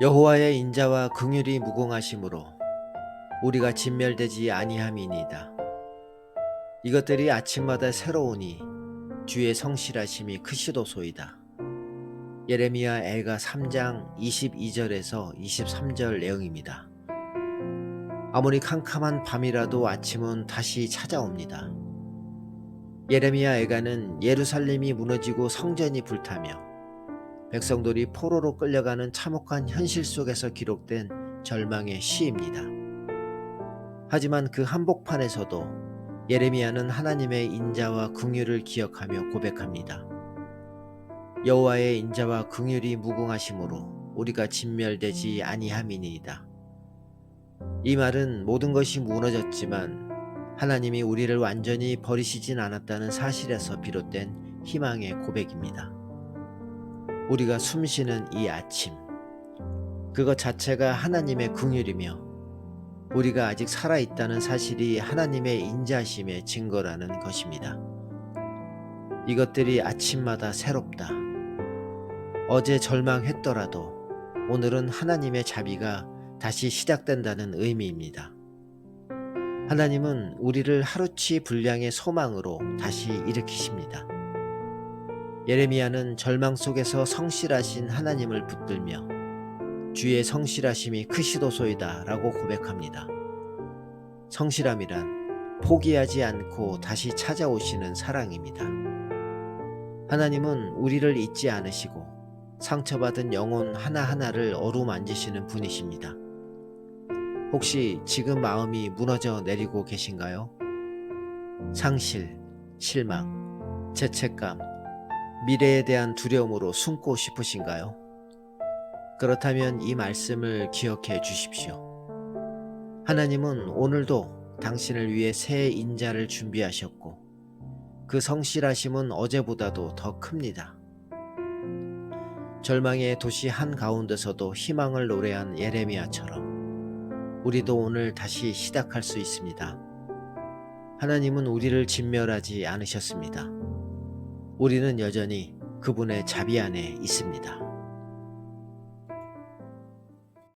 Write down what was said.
여호와의 인자와 긍휼이 무궁하심으로 우리가 진멸되지 아니함이니이다. 이것들이 아침마다 새로우니 주의 성실하심이 크시도소이다. 예레미야 애가 3장 22절에서 23절 내용입니다. 아무리 캄캄한 밤이라도 아침은 다시 찾아옵니다. 예레미야 애가는 예루살렘이 무너지고 성전이 불타며 백성들이 포로로 끌려가는 참혹한 현실 속에서 기록된 절망의 시입니다. 하지만 그 한복판에서도 예레미야는 하나님의 인자와 긍휼을 기억하며 고백합니다. 여호와의 인자와 긍휼이 무궁하심으로 우리가 진멸되지 아니함이니이다. 이 말은 모든 것이 무너졌지만 하나님이 우리를 완전히 버리시진 않았다는 사실에서 비롯된 희망의 고백입니다. 우리가 숨쉬는 이 아침, 그것 자체가 하나님의 긍휼이며 우리가 아직 살아 있다는 사실이 하나님의 인자심의 증거라는 것입니다. 이것들이 아침마다 새롭다. 어제 절망했더라도 오늘은 하나님의 자비가 다시 시작된다는 의미입니다. 하나님은 우리를 하루치 분량의 소망으로 다시 일으키십니다. 예레미야는 절망 속에서 성실하신 하나님을 붙들며 주의 성실하심이 크시도소이다 라고 고백합니다. 성실함이란 포기하지 않고 다시 찾아오시는 사랑입니다. 하나님은 우리를 잊지 않으시고 상처받은 영혼 하나하나를 어루만지시는 분이십니다. 혹시 지금 마음이 무너져 내리고 계신가요? 상실, 실망, 죄책감, 미래에 대한 두려움으로 숨고 싶으신가요? 그렇다면 이 말씀을 기억해 주십시오. 하나님은 오늘도 당신을 위해 새 인자를 준비하셨고 그 성실하심은 어제보다도 더 큽니다. 절망의 도시 한 가운데서도 희망을 노래한 예레미야처럼 우리도 오늘 다시 시작할 수 있습니다. 하나님은 우리를 진멸하지 않으셨습니다. 우리는 여전히 그분의 자비 안에 있습니다.